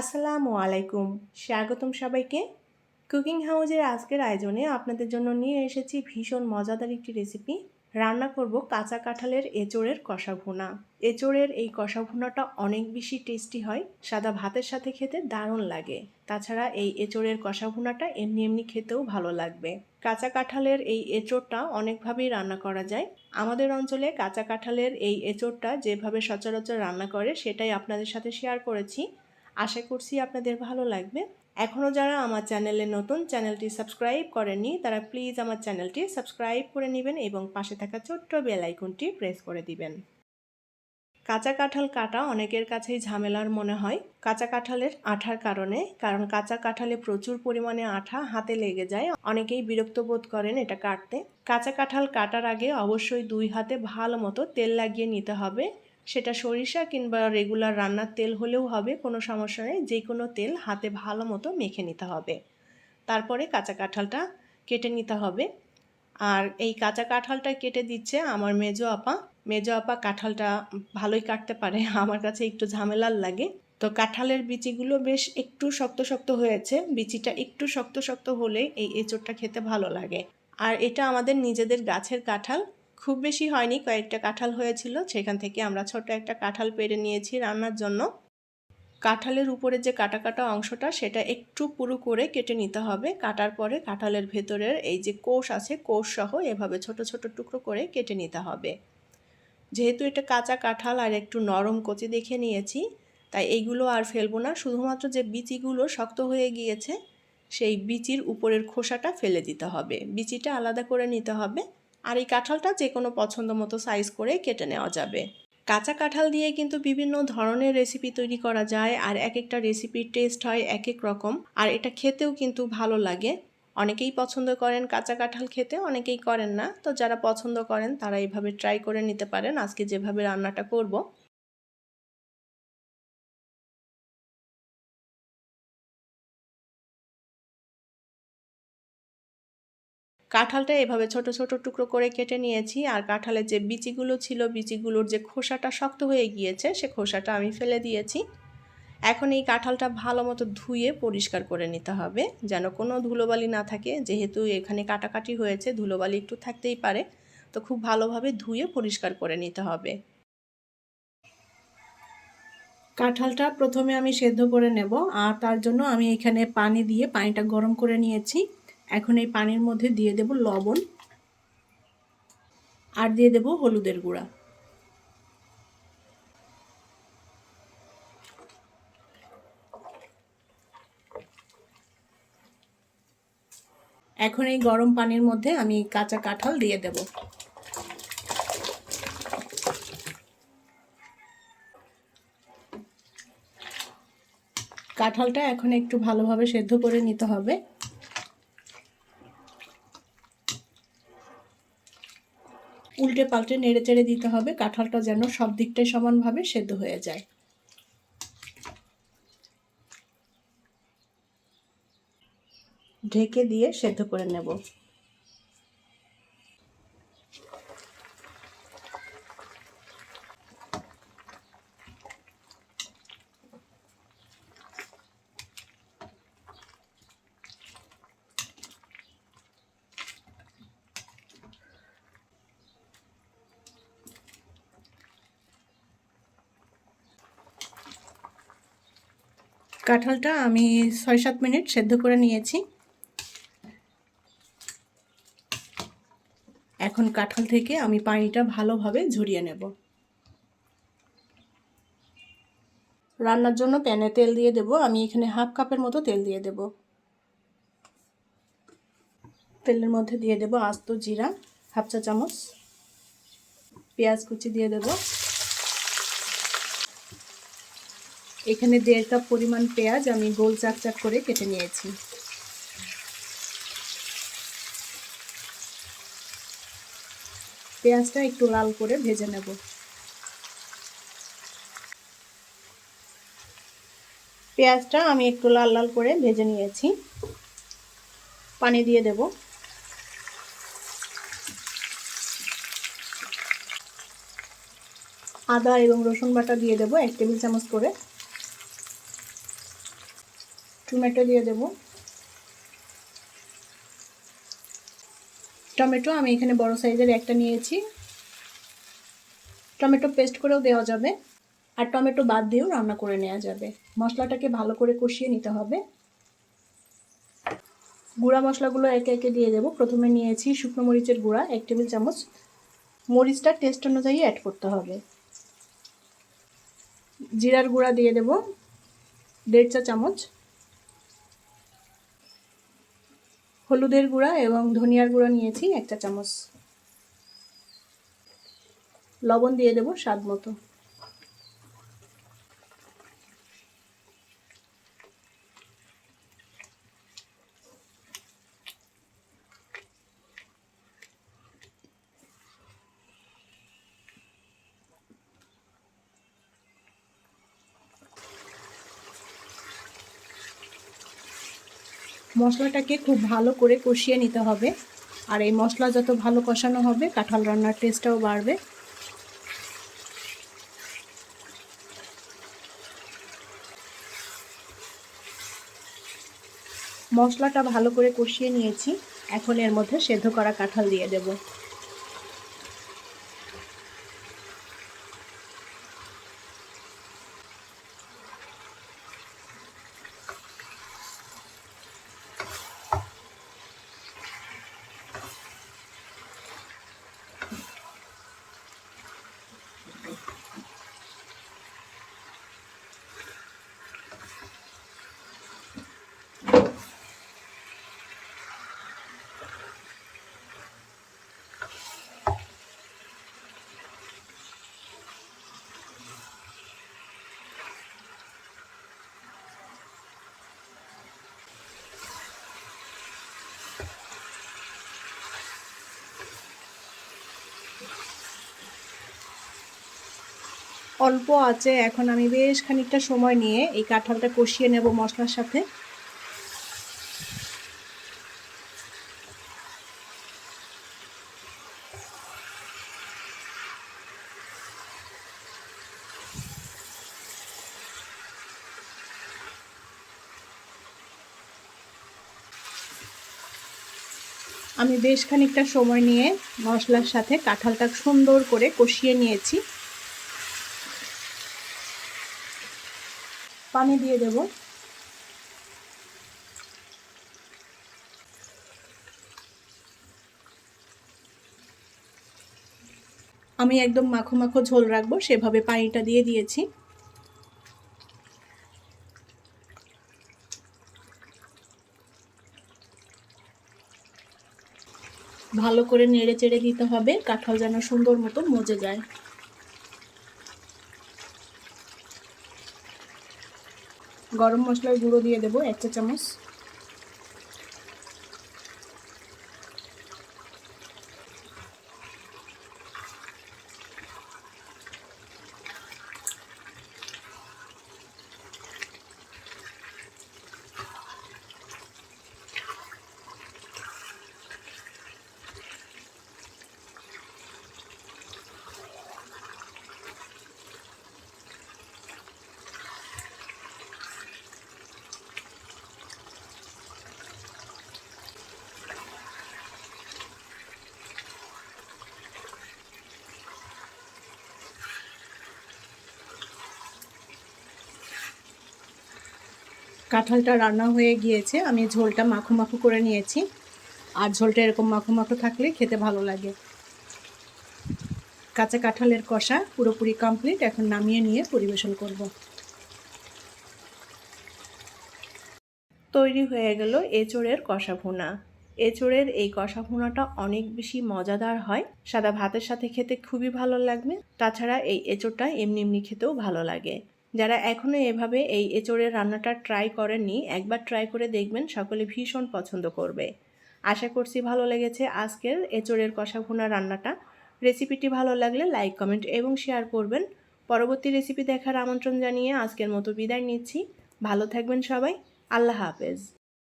আসসালামু আলাইকুম। স্বাগতম সবাইকে। কুকিং হাউজের আজকের আয়োজনে আপনাদের জন্য নিয়ে এসেছি ভীষণ মজাদার একটি রেসিপি। রান্না করব কাঁচা কাঁঠালের এঁচোড়ের কষা ভুনা। এঁচোড়ের এই কষা ভুনাটা অনেক বেশি টেস্টি হয়, সাদা ভাতের সাথে খেতে দারুণ লাগে। তাছাড়া এই এঁচোড়ের কষা ভুনাটা এমনি এমনি খেতেও ভালো লাগবে। কাঁচা কাঁঠালের এই এঁচোড়টা অনেকভাবেই রান্না করা যায়। আমাদের অঞ্চলে কাঁচা কাঁঠালের এই এঁচোড়টা যেভাবে সচরাচর রান্না করে সেটাই আপনাদের সাথে শেয়ার করেছি। আশা করছি আপনাদের ভালো লাগবে। এখনও যারা আমার চ্যানেলে নতুন, চ্যানেলটি সাবস্ক্রাইব করেননি, তারা প্লিজ আমার চ্যানেলটি সাবস্ক্রাইব করে নেবেন এবং পাশে থাকা ছোট্ট বেল আইকনটি প্রেস করে দিবেন। কাঁচা কাঁঠাল কাটা অনেকের কাছেই ঝামেলার মনে হয়। কাঁচা কাঁঠালের আঠার কারণে, কারণ কাঁচা কাঁঠালে প্রচুর পরিমাণে আঠা হাতে লেগে যায়, অনেকেই বিরক্ত বোধ করেন এটা কাটতে। কাঁচা কাঁঠাল কাটার আগে অবশ্যই দুই হাতে ভালো মতো তেল লাগিয়ে নিতে হবে। সেটা সরিষা কিংবা রেগুলার রান্নার তেল হলেও হবে, কোনো সমস্যা নেই। যে কোনো তেল হাতে ভালো মতো মেখে নিতে হবে। তারপরে কাঁচা কাঁঠালটা কেটে নিতে হবে। আর এই কাঁচা কাঁঠালটা কেটে দিচ্ছে আমার মেজো আপা। মেজো আপা কাঁঠালটা ভালোই কাটতে পারে, আমার কাছে একটু ঝামেলার লাগে। তো কাঁঠালের বিচিগুলো বেশ একটু শক্ত শক্ত হয়েছে। বিচিটা একটু শক্ত শক্ত হলে এই এঁচোড়টা খেতে ভালো লাগে। আর এটা আমাদের নিজেদের গাছের কাঁঠাল। খুব বেশি হয়নি, কয়েকটা কাঁঠাল হয়েছিল। সেখান থেকে আমরা ছোট একটা কাঁঠাল পেরে নিয়েছি রান্নার জন্য। কাঁঠালের উপরে যে কাটা কাটা অংশটা, সেটা একটু পুরো করে কেটে নিতে হবে। কাটার পরে কাঁঠালের ভেতরের এই যে কোষ আছে, কোষ সহ এভাবে ছোট ছোট টুকরো করে কেটে নিতে হবে। যেহেতু এটা কাঁচা কাঁঠাল আর একটু নরম কচি দেখে নিয়েছি, তাই এইগুলো আর ফেলব না। শুধুমাত্র যে বিচিগুলো শক্ত হয়ে গিয়েছে, সেই বিচির উপরের খোসাটা ফেলে দিতে হবে। বিচিটা আলাদা করে নিতে হবে। আর এই কাঁঠালটা যে কোনো পছন্দ মতো সাইজ করে কেটে নেওয়া যাবে। কাঁচা কাঁঠাল দিয়ে কিন্তু বিভিন্ন ধরনের রেসিপি তৈরি করা যায় আর এক একটা রেসিপির টেস্ট হয় এক এক রকম আর এটা খেতেও কিন্তু ভালো লাগে। অনেকেই পছন্দ করেন কাঁচা কাঁঠাল খেতে, অনেকেই করেন না। তো যারা পছন্দ করেন তারা এইভাবে ট্রাই করে নিতে পারেন। আজকে যেভাবে রান্নাটা করব কাঁঠালটা এভাবে ছোট ছোট টুকরো করে কেটে নিয়েছি। আর কাঁঠালের যে বিচিগুলো ছিল, বিচিগুলোর যে খোসাটা শক্ত হয়ে গিয়েছে, সে খোসাটা আমি ফেলে দিয়েছি। এখন এই কাঁঠালটা ভালো মতো ধুয়ে পরিষ্কার করে নিতে হবে, যেন কোনো ধুলোবালি না থাকে। যেহেতু এখানে কাটাকাটি হয়েছে, ধুলোবালি একটু থাকতেই পারে। তো খুব ভালোভাবে ধুয়ে পরিষ্কার করে নিতে হবে। কাঁঠালটা প্রথমে আমি সেদ্ধ করে নেব, আর তার জন্য আমি এখানে পানি দিয়ে পানিটা গরম করে নিয়েছি। এখন এই পানির মধ্যে দিয়ে দেব লবণ আর দিয়ে দেব হলুদের গুঁড়া। এখন এই গরম পানির মধ্যে আমি কাঁচা কাঁঠাল দিয়ে দেব। কাঁঠালটা এখন একটু ভালোভাবে সেদ্ধ করে নিতে হবে। উল্টে পাল্টে নেড়ে চেড়ে দিতে হবে, কাঁঠালটা যেন সব দিকটাই সমানভাবে সেদ্ধ হয়ে যায়। ঢেকে দিয়ে সেদ্ধ করে নেব। কাঁঠালটা আমি ছয় সাত মিনিট সেদ্ধ করে নিয়েছি। এখন কাঁঠাল থেকে আমি পানিটা ভালোভাবে ঝরিয়ে নেব। রান্নার জন্য প্যানে তেল দিয়ে দেব। আমি এখানে হাফ কাপের মতো তেল দিয়ে দেব। তেলের মধ্যে দিয়ে দেব আস্ত জিরা, হাফ চা চামচ পেঁয়াজ কুচি দিয়ে দেবো। এখানে দেড় কাপ পরিমাণ পেঁয়াজ আমি গোল চাক চাক করে কেটে নিয়েছি। পেঁয়াজটা একটু লাল করে ভেজে নেব। পেঁয়াজটা আমি একটু লাল লাল করে ভেজে নিয়েছি। পানি দিয়ে দেব। আদা এবং রসুন বাটা দিয়ে দেবো এক টেবিল চামচ করে। টমেটো দিয়ে দেব। টমেটো আমি এখানে বড় সাইজের একটা নিয়েছি। টমেটো পেস্ট করেও দেওয়া যাবে। আর টমেটো বাদ দিয়েও রান্না করে নেওয়া যাবে। মশলাটাকে ভালো করে কষিয়ে নিতে হবে। গুঁড়া মশলাগুলো একে একে দিয়ে দেবো। প্রথমে নিয়েছি শুকনো মরিচের গুঁড়া, এক টেবিল চামচ। মরিচটা টেস্ট অনুযায়ী অ্যাড করতে হবে। জিরার গুঁড়া দিয়ে দেব। দেড় চা চামচ। হলুদের গুঁড়া এবং ধনিয়ার গুঁড়া নিয়েছি একটা চামচ। লবণ দিয়ে দেবো স্বাদ মতো। মশলাটাকে খুব ভালো করে কষিয়ে নিতে হবে। আর এই মশলা যত ভালো কষানো হবে, কাঁঠাল রান্নার টেস্টটাও বাড়বে। মশলাটা ভালো করে কষিয়ে নিয়েছি। এখন এর মধ্যে সেদ্ধ করা কাঁঠাল দিয়ে দেব। অল্প আছে, এখন আমি বেশ খানিকটা সময় নিয়ে এই কাঁঠালটা কষিয়ে নেব মশলার সাথে। আমি বেশ খানিকটা সময় নিয়ে মশলার সাথে কাঁঠালটা সুন্দর করে কষিয়ে নিয়েছি। পানি দিয়ে দেব। আমি একদম মাখো মাখো ঝোল রাখব, সেভাবে পানিটা দিয়ে দিয়েছি। ভালো করে নেড়ে চেড়ে দিতে হবে, কাঁঠাল যেন সুন্দর মতো মজে যায়। গরম মশলার গুঁড়ো দিয়ে দেবো এক চা চামচ। কাঁঠালটা রান্না হয়ে গিয়েছে, আমি ঝোলটা মাখো মাখো করে নিয়েছি। আর ঝোলটা এরকম মাখো মাখো থাকলে খেতে ভালো লাগে। কাঁচা কাঁঠালের কষা পুরোপুরি কমপ্লিট এখন নামিয়ে নিয়ে পরিবেশন করব। তৈরি হয়ে গেল এঁচোড়ের কষা ভুনা। এঁচোড়ের এই কষা ভুনাটা অনেক বেশি মজাদার হয়, সাদা ভাতের সাথে খেতে খুবই ভালো লাগবে। তাছাড়া এই এঁচোড়টা এমনি এমনি খেতেও ভালো লাগে। যারা এখনও এভাবে এই এঁচোড়ের রান্নাটা ট্রাই করেননি, একবার ট্রাই করে দেখবেন সকলে ভীষণ পছন্দ করবে। আশা করছি ভালো লেগেছে আজকের এঁচোড়ের কষা ভুনা রান্নাটা। রেসিপিটি ভালো লাগলে লাইক কমেন্ট এবং শেয়ার করবেন। পরবর্তী রেসিপি দেখার আমন্ত্রণ জানিয়ে আজকের মতো বিদায় নিচ্ছি। ভালো থাকবেন সবাই। আল্লাহ হাফেজ।